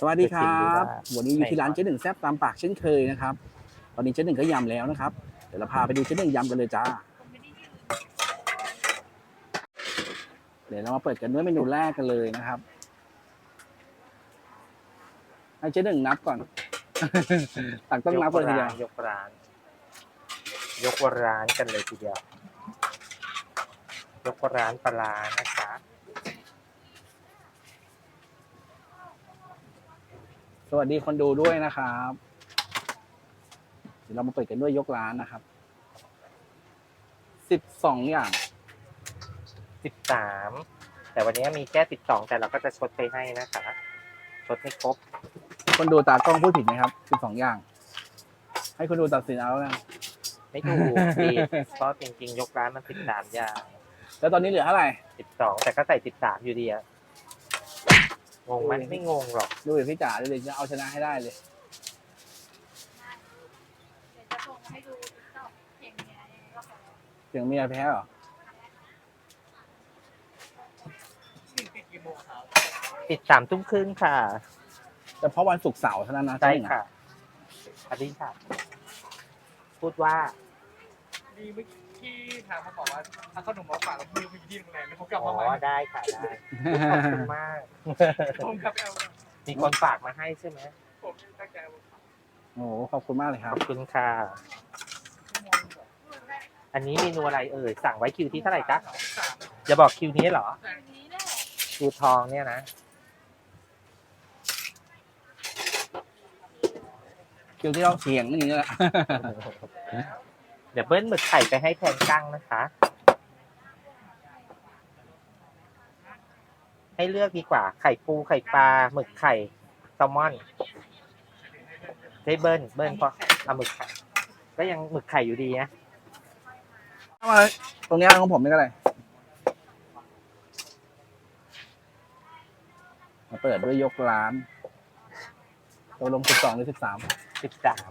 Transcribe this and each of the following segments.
สวัสดีครัจะชิมดูบว่าวันนี้อยู่ที่ร้านไหนก่อนเจ๊หนึ่งแซ่บตามปากเช่นเคยนะครับ ตอนนี้เจ๊หนึ่งก็ยำแล้วนะครับ เดี๋ยวเราพาไปดูเจ๊หนึ่งยำกันเลยจ้า เดี๋ยวเรามาเปิดกันด้วยเมนูแรกกันเลยนะครับให้เจ๊หนึ่งนับก่อน ตักต้องนับเลยทีเดียวยกร้าน ยกร้านกันเลยทีเดียวยกร้านปลาร้านะคะ สวัสดีคนดูด้วยนะครับเดี๋ยวเรามาเปิดกันด้วยยกร้านนะครับ สิบสองอย่าง สิบสามแต่วันนี้มีแค่สิบสองแต่เราก็จะชดไปให้นะคะชดให้ครบ คนดูตากล้องพูดผิดไหมครับ สิบสองอย่าง ให้คนดูตัดสินเอาแล้วกันไม่ถูกดีเพราะจริงๆ ยกร้านมันสิบสามอย่าง แล้วตอนนี้เหลือเท่าไหร่ สิบสองแต่ก็ใส่สิบสามอยู่ดีอะ งงไหมไม่งงหรอกดูเดี๋ยวพี่จ๋าเลยจะเอาชนะให้ได้เลย เดี๋ยวจะส่งให้ดูติ๊กต็อกเพลงเนี้ยยังไงก็ขอเสียงเมียแพ้เหรอปิดสามทุ่มครึ่งค่ะแต่เพราะวันศุกร์เสาร์เท่านั้นนะใช่ไหมค่ะอธิษฐานพูดว่า ดีเมื่อกี้ ถามเขาบอกว่าถ้าขนมมาฝากแล้วมือไปที่โรงแรมแล้วเขากลับอ๋มาอใหม่ได้ค่ะได้ขอบคุณมาก ผมกลับไปเอามีคนฝากมาให้ใช่ไหมผมตั้งใจเอาโอ้โหขอบคุณมากเลยคขรัอบบคุณค่ะ อันนี้เมนูอะไรเอ่ยสั่งไว้คิวที่เท่าไหร่จ๊ะสามจะบอกคิวนี้เหรออันนี้แหละคิวทองเนี่ยนะ คิวที่เราเสียงนี่แหละเดี๋ยวเบิ้ลหมึกไข่ไปให้แทนกั้งนะคะ ให้เลือกดีกว่า ไข่ปูไข่ปลาหมึกไข่แซลมอนให้เบิ้ลเบิ้ลเพราะเอาหมึกไข่ก็ยังหมึกไข่อยู่ดีนะเอามาตรงเนี้ยของผมนี่ก็เลยมาเปิดด้วยยกร้านตกลงสิบสองหรือสิบสาม สิบสาม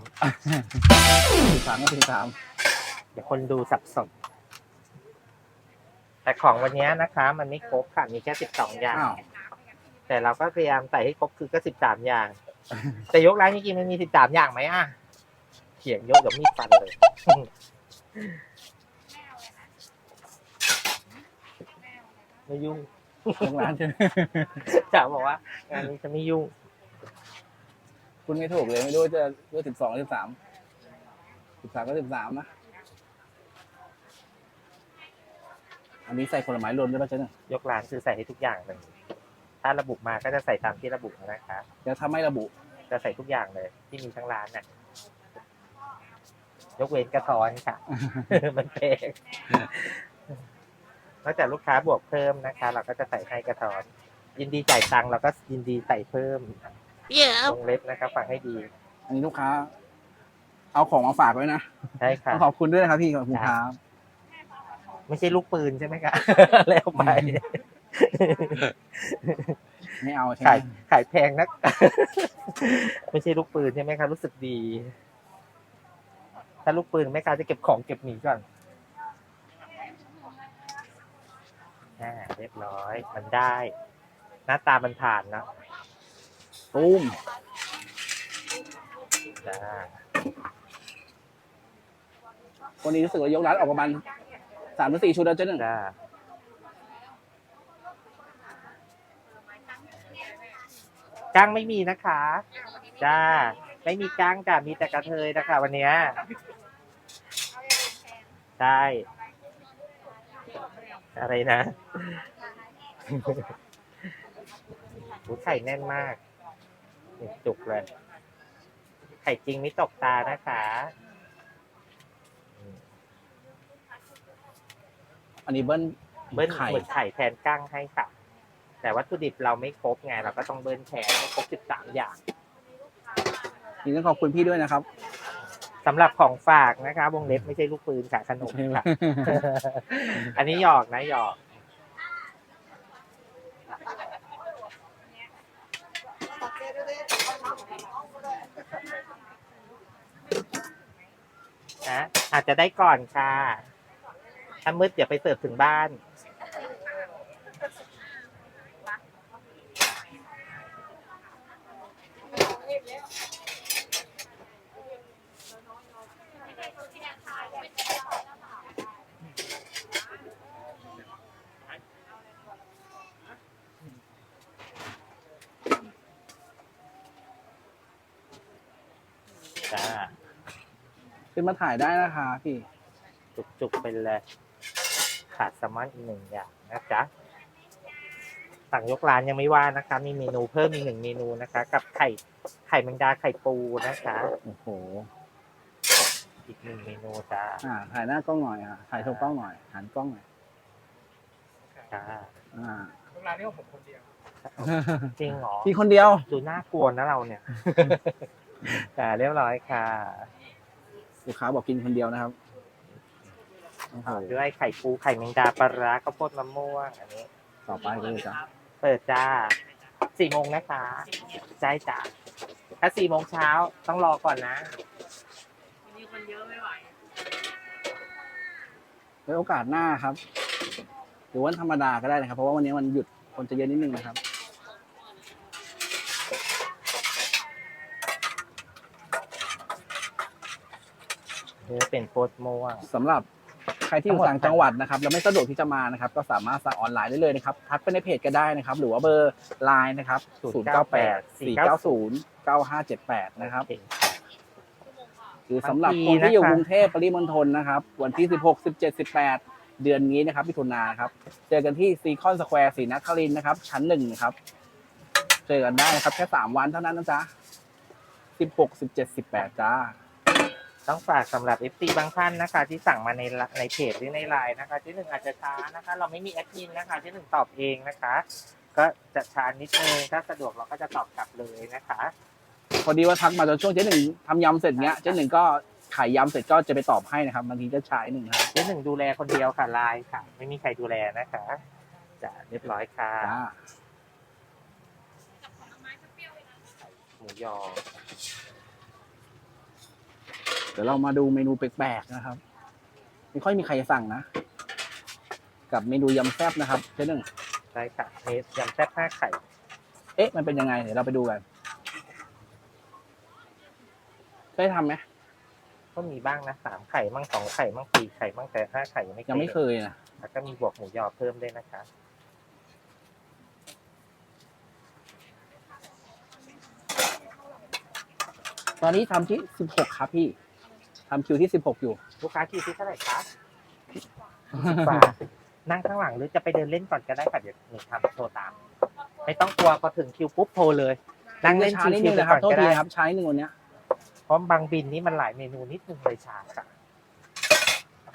สิบสามก็สิบสามเดี๋ยวคนดูสับสน แต่ของวันนี้นะคะ มันไม่ครบค่ะ มีแค่สิบสองอย่าง อ้าว แต่เราก็พยายามใส่ให้ครบคือก็สิบสามอย่าง แต่ยกร้านจริงๆมันมีสิบสามอย่างไหมอะเขียงเยอะเดี๋ยวมีดฟันเลย ไม่ยุ่งยกร้านใช่ไหม จ๋าบอกว่างานนี้จะไม่ยุ่ง คุณไม่ถูกเลยไม่รู้ว่าจะรู้สิบสองหรือสิบสามสิบสามก็สิบสามนะ อันนี้ใส่ผลไม้รวมด้วยป่ะเจ๊หนึ่งยกร้านคือใส่ให้ทุกอย่างเลย ถ้าระบุมาก็จะใส่ตามที่ระบุนะคะ แล้วถ้าไม่ระบุจะใส่ทุกอย่างเลย ที่มีทั้งร้านน่ะ ยกเว้นกระท้อนค่ะ มันแพงนอกจากลูกค้าบวกเพิ่มนะคะ เราก็จะใส่ให้กระท้อน ยินดีจ่ายตังค์เราก็ยินดีใส่เพิ่มวงเล็บนะครับฟังให้ดี อันนี้ลูกค้า เอาของมาฝากไว้นะใช่ค่ะต้องขอบคุณด้วยนะครับพี่ขอบคุณครับ ไม่ใช่ลูกปืนใช่ไหมคะแล้วไปไม่เอาใช่ไหมขายขายแพงนัก ไม่ใช่ลูกปืนใช่ไหมคะรู้สึกดี ถ้าลูกปืนแม่ค้าจะเก็บของเก็บหนีก่อนอ่าเรียบร้อย มันได้ หน้าตามันผ่านเนอะตุ้มจ้า วันนี้รู้สึกว่ายกร้านออกประมาณ สามถึงสี่ชุดแล้วเจ๊หนึ่งจ้าก้างไม่มีนะคะ จ้า ไม่มีก้างจ้ะมีแต่กระเทยนะคะ วันเนี้ยใช่อะไรนะหูไข่แน่นมาก จุกเลย ไข่จริงไม่ตกตานะคะ อันนี้เบิ้ลเบิ้ลไข่หมึกไข่แทนกั้งให้ค่ะ แต่วัตถุดิบเราไม่ครบไงเราก็ต้องเบิ้ลแทนให้ครบสิบสามอย่างนี่ต้องขอบคุณพี่ด้วยนะครับ สำหรับของฝากนะคะ วงเล็บไม่ใช่ลูกปืนค่ะขนมค่ะ อันนี้หยอกนะหยอกนะอาจจะได้ก่อนค่ะ ถ้ามืดอย่าไปเสิร์ฟถึงบ้าน จ้า ขึ้นมาถ่ายได้นะคะพี่ จุกๆไปเลย ขาดแซลมอนอีกหนึ่งอย่างนะจ๊ะสั่งยกร้านยังไม่ว่านะคะ มีเมนูเพิ่มอีกหนึ่งเมนูนะคะ กับไข่ไข่แมงดาไข่ปูนะคะ โอ้โห อีกหนึ่งเมนูจ้าอ่า ถ่ายหน้ากล้องหน่อยอะถ่ายโชว์กล้องหน่อย หันกล้องหน่อย จ้าอ่าทุกร้านนี่ของผมคนเดียว จริงเหรอพี่คนเดียว ดูน่ากลัวนะเราเนี่ยอ่าเรียบร้อยค่ะ ลูกค้าบอกกินคนเดียวนะครับ โอ้โหด้วยไข่ปูไข่แมงดาปลาร้าข้าวโพดมะม่วงอันนี้ ต่อไปก็เลยจ้ะเปิดจ้าสี่โมงนะคะใช่จ้าถ้าสี่โมงเช้าต้องรอก่อนนะ มีคนเยอะไม่ไหวไว้โอกาสหน้าครับ หรือวันธรรมดาก็ได้นะครับ เพราะว่าวันนี้วันหยุดคนจะเยอะนิดนึงนะครับเนื้อเป็นโพดม่วงสำหรับ ใครที่อยู่ต่างจังหวัดนะครับแล้วไม่สะดวกที่จะมานะครับ ก็สามารถสั่งออนไลน์ได้เลยนะครับ ทักไปในเพจก็ได้นะครับ หรือว่าเบอร์ไลน์นะครับ098 490 9578 นะครับเก่งหรือสำหรับคนที่อยู่กรุงเทพปริมณฑลนะครับ วันที่ 16 17 18 เดือนนี้นะครับพิถุนายนครับ เจอกันที่ซีคอนสแควร์ศรีนครินทร์นะครับ ชั้นหนึ่งนะครับ เจอกันได้นะครับ แค่ 3 วันเท่านั้นนะจ๊ะ 16 17 18 จ้า ต้องฝากสำหรับ FC บางท่านนะคะ ที่สั่งมาในละในเพจหรือในไลน์นะคะที่หนึ่งอาจจะช้านะคะ เราไม่มีแอดมินนะคะที่หนึ่งตอบเองนะคะ ก็จะช้านิดนึงถ้าสะดวกเราก็จะตอบกลับเลยนะคะพอดีว่าทักมาตอนช่วงเจ๊หนึ่งทำยำเสร็จเนี้ยเจ๊หนึ่งก็ขายยำเสร็จก็จะไปตอบให้นะครับบางทีจะใช้หนึ่งครับที่หนึ่งดูแลคนเดียวค่ะไลน์ค่ะ ไม่มีใครดูแลนะคะจะเรียบร้อยค่ะจ้ากับผลไม้เปรี้ยวๆเลยนะหมูยอเดี๋ยวเรามาดูเมนูแปลกๆนะครับ ไม่ค่อยมีใครสั่งนะ กับเมนูยำแซ่บนะครับเจ๊หนึ่งใช่ค่ะเนสยำแซ่บห้าไข่ เอ๊ะ มันเป็นยังไง เดี๋ยวเราไปดูกันเคยทำไหมก็มีบ้างนะสามไข่มั่งสองไข่มั่งสี่ไข่มั่งแต่ห้าไข่ยังไม่ยังไม่เคยนะแล้วก็มีบวกหมูยอเพิ่มด้วยนะคะตอนนี้ทำที่สิบหกครับพี่ ทำคิวที่สิบหกอยู่ ลูกค้าคิวที่เท่าไหร่คะบาทนั่งข้างหลังหรือจะไปเดินเล่นก่อนก็ได้ค่ะเดี๋ยวหนูทำโทรตาม ไม่ต้องกลัวพอถึงคิวปุ๊บโทรเลย นั่งเล่นช้าชินิดนึวงๆไปนะคก่รัอบนโทษก็ทีได้นะครับช้านิดนึงวันเนี้ยเพราะบางบินนี่มันหลายเมนูนิดนึงเลยช้าค่ะ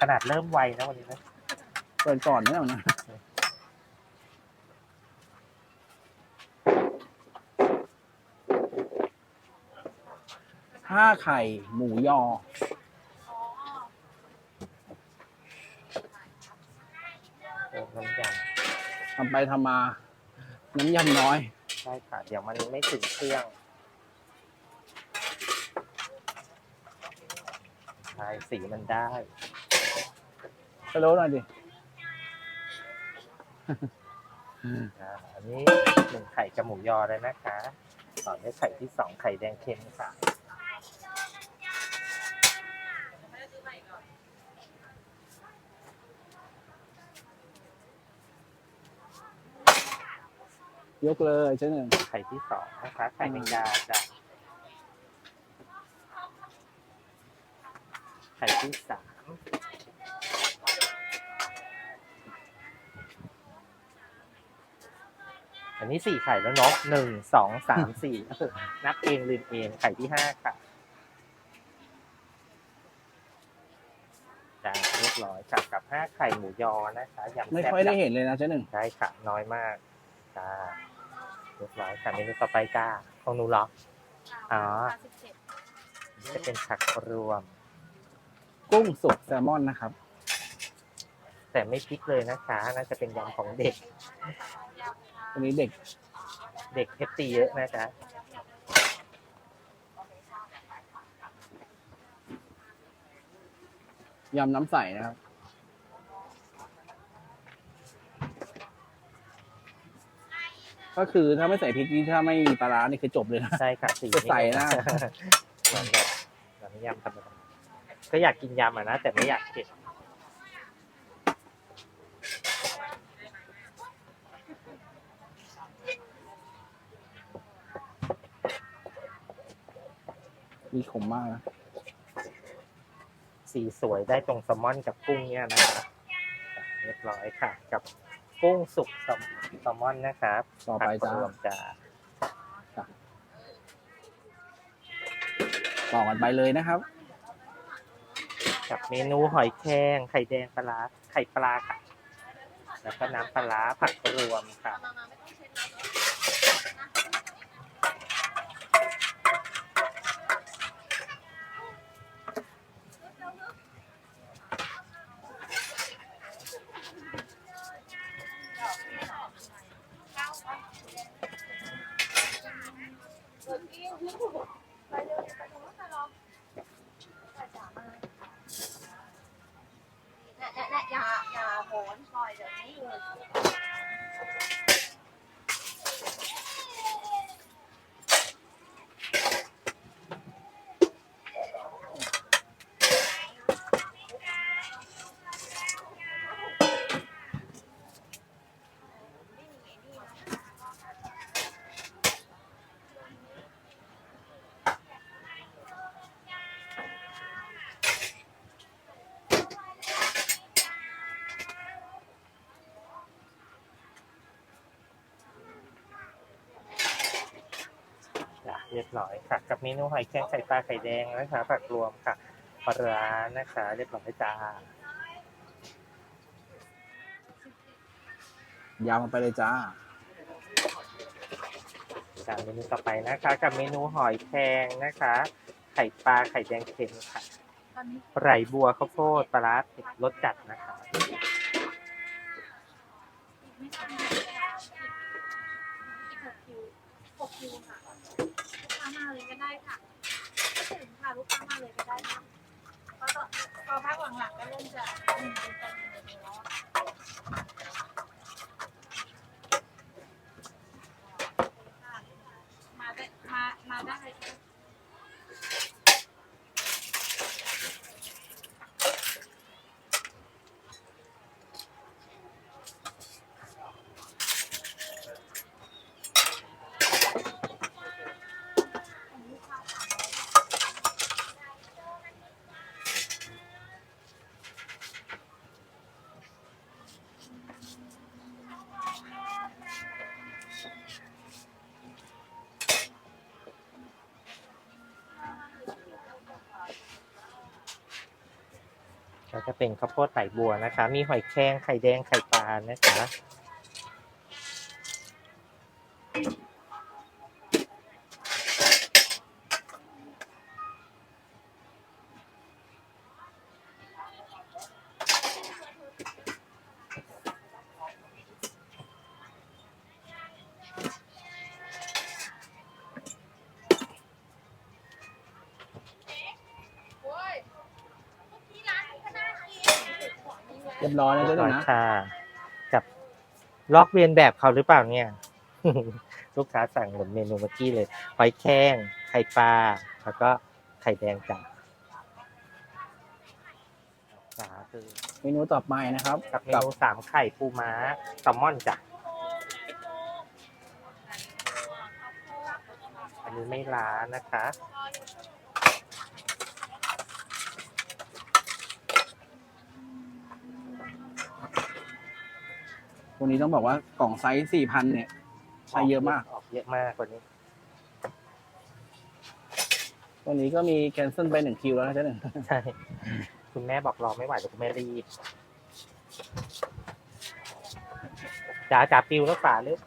ขนาดเริ่มไวนะวันนี้นะเปิดก่อนเนี่ยนะห้าไข่หมูยอ เออน้ำยทำไปทำมา น้ำยำน้อยำใช่ค่ะ เดี๋ยวมันไม่ถึงเครื่องใช่สีมันได้ไปรู้หน่อยดิ อ่าอันนี้หนึ่งไข่กับหมูยอเลยนะคะ ต่อด้วยไข่ที่สองไข่แดงเค็มค่ะ ยกเลยเจ๊หนึ่งไข่ที่สองนะคะไข่แมงดาจ้ะไข่ที่สามอันนี้สี่ไข่แล้วเนาะหนึ่งสองสามสี่เออนับเองลืมเองไข่ที่ห้าค่ะจ้าเรียบร้อยค่ะกับห้าไข่หมูยอนะคะยำไม่แซ่บค่อยได้ยำเห็นเลยนะเจ๊หนึ่งใช่ค่ะน้อยมากจ้าเรียบร้อยค่ะเมนูต่อไปจ้าของหนูเหรอ อ๋อ สิบเจ็ดจะเป็นผักรวม กุ้งสุกแซลมอนนะครับ แต่ไม่พริกเลยนะคะน่าจะเป็นยำของเด็กวันนี้เด็กเด็กเฮปตีเยอะนะจ๊ะยำน้ำใสนะครับ ก็คือถ้าไม่ใส่พริกนี่ถ้าไม่มีปลาร้านี่คือจบเลยนะ ใช่ค่ะสีจะใส่นะเหมือนแบบเหมือนยำธรรมดาก็อยากกินยำอะนะแต่ไม่อยากเผ็ดมีขมมากนะสีสวยได้ตรงแซลมอนกับกุ้งเนี่ยนะคะเรียบร้อยค่ะกับ กุ้งสุกแซลแซลมอนนะครับต่อไปจ้าผักรวมจ้าต่อกันไปเลยนะครับ กับเมนูหอยแครงไข่แดงปลาร้าไข่ปลาค่ะแล้วก็น้ำปลาร้าผักรวมค่ะ เนี่ยเนี่ยเนี่ย อย่าอย่าโหนปล่อยเดี๋ยวนี้เลย เรียบร้อยค่ะ กับเมนูหอยแครงไข่ปลาไข่แดงนะคะ ผักรวมค่ะปลาร้านะคะ เรียบร้อยจ้ายาวมาไปเลยจ้าจากเมนูต่อไปนะคะ กับเมนูหอยแครงนะคะ ไข่ปลาไข่แดงเค็มค่ะตอนนี้ไหลบัวข้าวโพดปลาร้าเผ็ดรสจัดนะคะ มาเลยก็ได้ค่ะถึงค่ะลูกค้ามาเลยก็ได้ค่ะพอต่อพอพักหลังๆก็เริ่มจะอืมเป็นกันเลยเนาะมาได้มามาได้ ก็จะเป็นข้าวโพดไหลบัวนะคะ มีหอยแครงไข่แดงไข่ปลานะคะ เรียบร้อยแล้วเรีเจ้ายหบนูร้อยนะค่ะกับลอกเรียนแบบเขาหรือเปล่าเนี่ย ลูกค้าสั่งเหมือนเมนูเมื่อกี้เลยหอยแครงไข่ปลาแล้วก็ไข่แดงจ้ะจ้าคือเมนูต่อไปนะครับ กับเมกับนูสามไข่ปูม้าแซลมอนจ้ะอันนี้ไม่ล้านะคะ วันนี้ต้องบอกว่ากล่องไซส์สี่พันเนี่ย ใช้เยอะมาก ออกเยอะมากกว่านี้วันนี้ก็มีแคนเซิลไปหนึ่งคิวแล้วนะเจ้าหนึ่งใช่ คุณแม่บอกรอไม่ไหวแต่คุณแม่รีบจ๋าจ๋าปิวแล้วฝาเลย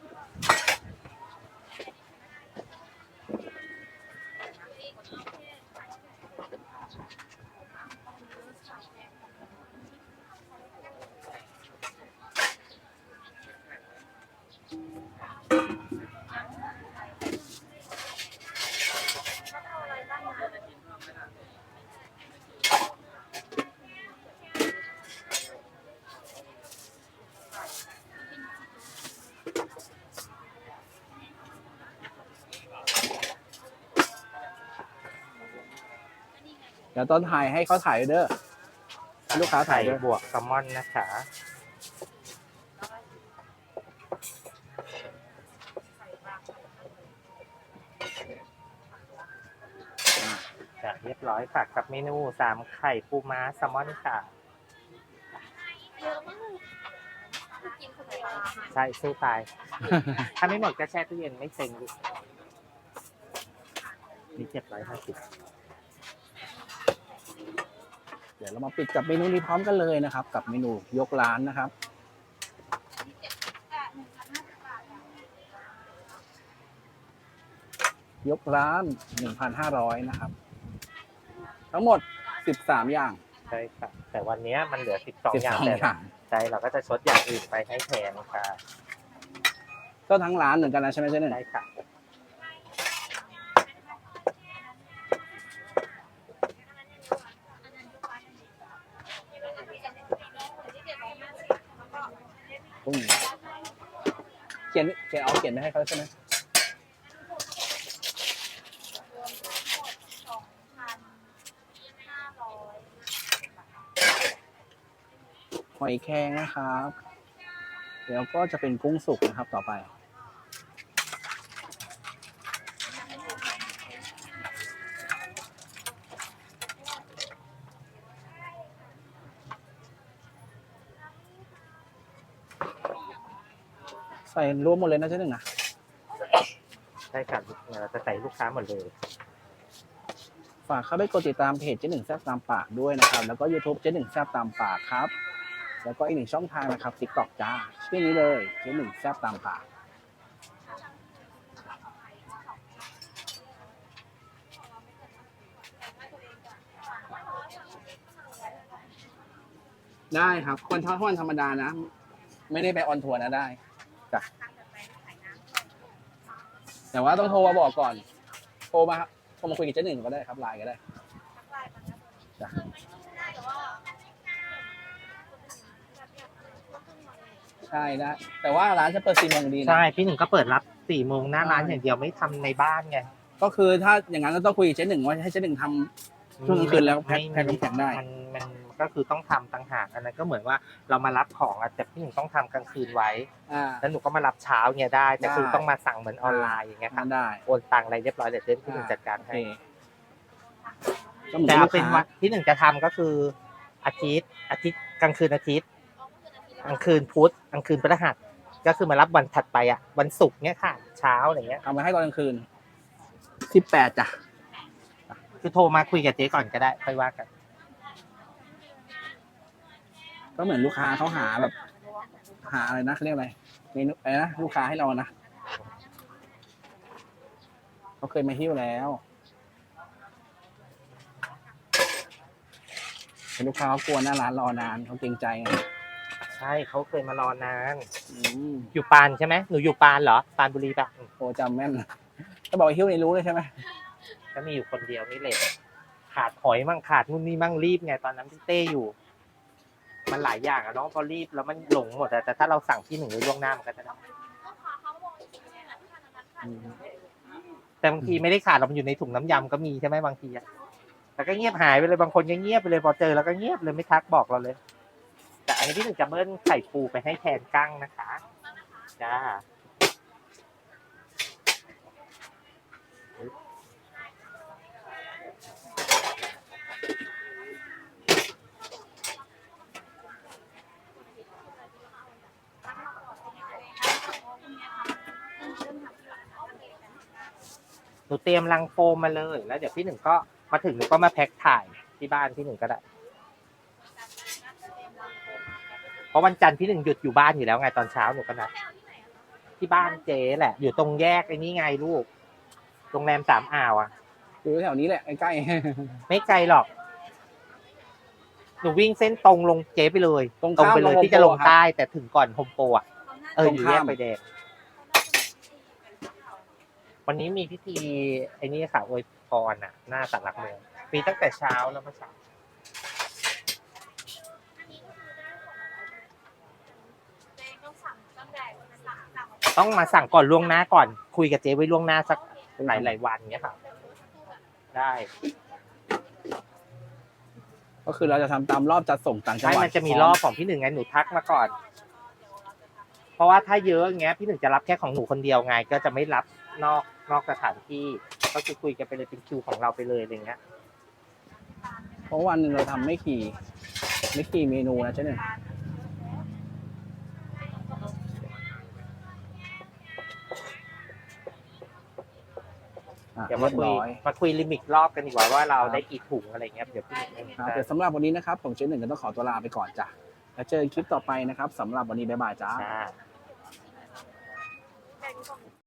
ดี๋ยวตอนถ่ายให้เขาถ่ายเด้อให้ลูกค้าถ่าไข่ยด้วยบวกแซลมอนนะคะจะเรียบร้อยค่ะกับเมนูสามไข่ปูม้าแซลมอนค่ะเยอะมากคือกินคนเดียวใช่สู้ตาย ถ้าไม่หมดก็แช่ตู้เย็นไม่เซ็งดินี่เจ็ดร้อยห้าสิบ เดี๋ยวเรามาปิดกับเมนูนี้พร้อมกันเลยนะครับ กับเมนูยกร้านนะครับแปดหนึ่งพันห้าสิบบาทค่ะยกร้าน 1,500 นะครับ ทั้งหมด 13 อย่าง ใช่ค่ะแต่วันนี้มันเหลือสิบสองอย่าง12แต่อย่างใจเราก็จะชดอย่างอื่นไปให้แทนค่ะก็ทั้งร้านเหมือนกันนะใช่ไหมเจ๊หนึ่งได้ค่ะ ขียนเขียนเอาเขียนไปให้เขาใช่ไหมหอยหอยแครงนะครับ เดี๋ยวก็จะเป็นกุ้งสุกนะครับต่อไป ส่รวมหมดเลยนะเจ๊หนึ่งนะใช่ค่ะเราจะใส่ลูกค้าหมดเลยฝากเข้าไปกดติดตามเพจเจ๊หนึ่งแซบตามปากด้วยนะครับ แล้วก็ YouTube เจ๊หนึ่งแซบตามปากครับ แล้วก็อีกหนึ่งช่องทางนะครับ TikTok จ้าชื่อนี้เลยเจ๊หนึ่งแซบตามปากได้ครับคนทอดทอดธรรมดานะ ไม่ได้ไปออนทัวร์นะได้ จ้ะแต่ว่าต้องโทรมาบอกก่อน โทรมาโทรมาคุยกับเจ๊หนึ่งก็ได้ครับไลน์ก็ได้จ้ะใช่นะ แต่ว่าร้านจะเปิดสี่โมงดีนะ ใช่พี่หนึ่งก็เปิดรับสี่โมงหน้าร้านอย่างเดียวไม่ทำในบ้านไงก็คือถ้าอย่างนั้นก็ต้องคุยกับเจ๊หนึ่งว่าให้เจ๊หนึ่งทำ ช่วงกลางคืนแล้วแพ็คแพ็คน้ำแข็งได้ มันมัน ก็คือต้องทำต่างหากอันนั้นก็เหมือนว่าเรามารับของอะแต่พี่หนึ่งต้องทำกลางคืนไว้อ่าแล้วหนูก็มารับเช้าเนี่ยได้ แต่ได้คือต้องมาสั่งเหมือนออนไลน์อย่างเงี้ยค่ะทำได้โอนตังค์อะไรเรียบร้อยเดี๋ยวเจ๊พี่หนึ่งจัดการโอให้เคก็เหมือนแต่ลูเอากเป็นค้าว่าที่หนึ่งจะทำก็คืออาทิตย์อาทิตย์กลางคืนอาทิตย์กลางคืนพุธกลางคืนพฤหัสก็คือมารับวันถัดไปอะ วันศุกร์เนี่ยค่ะ เช้าอะไรเงี้ยทำมาให้ตอนกลางคืนสิบแปดจ้ะคือโทรมาคุยกับเจ๊ก่อนก็ได้ค่อยว่ากัน ก็เหมือนลูกค้าเขาหาแบบ หาอะไรนะเขาเรียกอะไรเมนูอะไรนะลูกค้าให้เรานะเขาเคยมาหิ้วแล้วเป็นลูกค้าเขากลัวหน้าร้านรอนานเขาเกรงใจไงใช่เขาเคยมารอนาน อืมอยู่ปานใช่ไหมหนูอยู่ปานเหรอ ปานบุรีปะอืมโอ้จำแม่นถ้าบอกว่าหิ้วนี่รู้เลยใช่ไหมก็มีอยู่คนเดียวนี่แหละขาดหอยมั่งขาดนู่นนี่มั่งรีบไงตอนนั้นพี่เต้อยู่ มันหลายอย่างอะน้องพอรีบแล้วมันหลงหมดอะแต่ถ้าเราสั่งที่หนึ่งไว้ล่วงหน้ามันก็จะได้ลูกค้าเขาบอกว่าที่นี่แหละที่ทานนั้นค่ะอืมแต่บางทีไม่ได้ขาดเรามันอยู่ในถุงน้ำยำก็มีใช่ไหมบางทีอะแต่ก็เงียบหายไปเลยบางคนก็เงียบไปเลยพอเจอแล้วก็เงียบเลยไม่ทักบอกเราเลย แต่อันนี้พี่หนึ่งจะเบิ้ลไข่ปูไปให้แทนกั้งนะคะจ้า หนูเตรียมลังโฟมมาเลย แล้วเดี๋ยวพี่หนึ่งก็มาถึงหนูก็มาแพ็คถ่ายที่บ้านพี่หนึ่งก็ได้ เพราะวันจันทร์พี่หนึ่งหยุดอยู่บ้านอยู่แล้วไงตอนเช้าหนูก็นัดที่บ้านเจ๊แหละ อยู่ตรงแยกไอ้นี่ไงลูกโรงแรมสามอ่าวอะอยู่แถวนี้แหละใกล้ไม่ไกลหรอก หนูวิ่งเส้นตรงลงเจ๊ไปเลย ตรงตรงข้ามไปเลยโฮมที่จะลงโปรครับใต้แต่ถึงก่อนโฮมโปรอะเออตรงอยู่ข้ามแยกไฟแดง วันนี้มีพิธีไอ้นี่ค่ะอวยพรอะ หน้าสันหลักเมืองมีตั้งแต่เช้าแล้วเมื่อเช้าเจ๊ต้องสั่งตั้งแต่สั่งสั่งต้องมาสั่งก่อนล่วงหน้าก่อน คุยกับเจ๊ไว้ล่วงหน้าสักหลายหลายๆวันเนี้ยค่ะ ได้ ก็คือเราจะทำตามรอบจัดส่งต่างจังใช่หวัดมันจะมีรอบของพี่หนึ่งไง หนูทักมาก่อน เพราะว่าถ้าเยอะอย่างเงี้ย พี่หนึ่งจะรับแค่ของหนูคนเดียวไง ก็จะไม่รับนอก นอกสถานที่ก็คือคุยกันไปเลยเป็นคิวของเราไปเลยอะไรเงี้ยเพราะวันหนึ่งเราทำไม่กี่ไม่กี่เมนูนะเจ๊หนึ่งอะเดี๋ยวเรีมายบคุยร้อยมาคุยลิมิตรอบกันดีกว่าว่าเราครับได้กี่ถุงอะไรเงี้ยเดี๋ยวพี่ครับแต่สำหรับวันนี้นะครับผมเจ๊หนึ่งก็ต้องขอตัวลาไปก่อนจ้ะแล้วเจอกันคลิปต่อไปนะครับสำหรับวันนี้บ๊ายบายจ้า จ้าแบ่งกล่อง